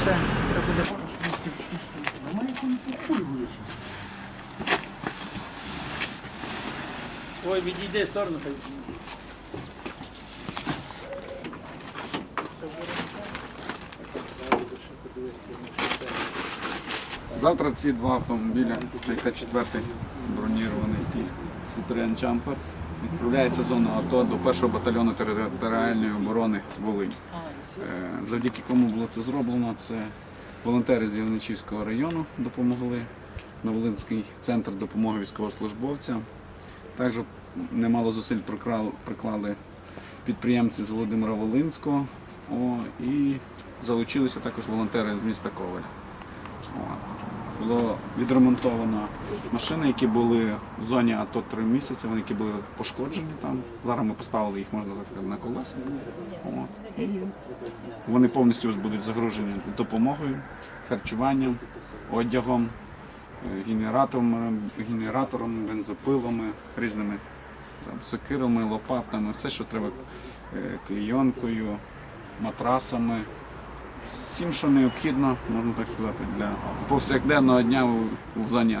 все. Треба буде порошки вчистити. Вона їх не похуй Ой, відійди в сторону, хай. Завтра ці два автомобіля, та четвертий бронірований і Citroen Jumper відправляється в зону АТО до 1-го батальйону територіальної оборони Волинь. Е, Завдяки кому було це зроблено, це волонтери з Євничівського району допомогли на Волинський центр допомоги військовослужбовцям. Також немало зусиль приклали підприємці з Володимира Волинського і залучилися також волонтери з міста Коваль. Було відремонтовано машини, які були в зоні АТО три місяці, вони які були пошкоджені там. Зараз ми поставили їх, можна так сказати, на колеса. От. І вони повністю будуть загружені допомогою, харчуванням, одягом, е, генератором, генератором, бензопилами, різними там, сокирами, лопатами, все, що треба е, клійонкою, матрасами всім, що необхідно, можна так сказати, для повсякденного дня у, у зоні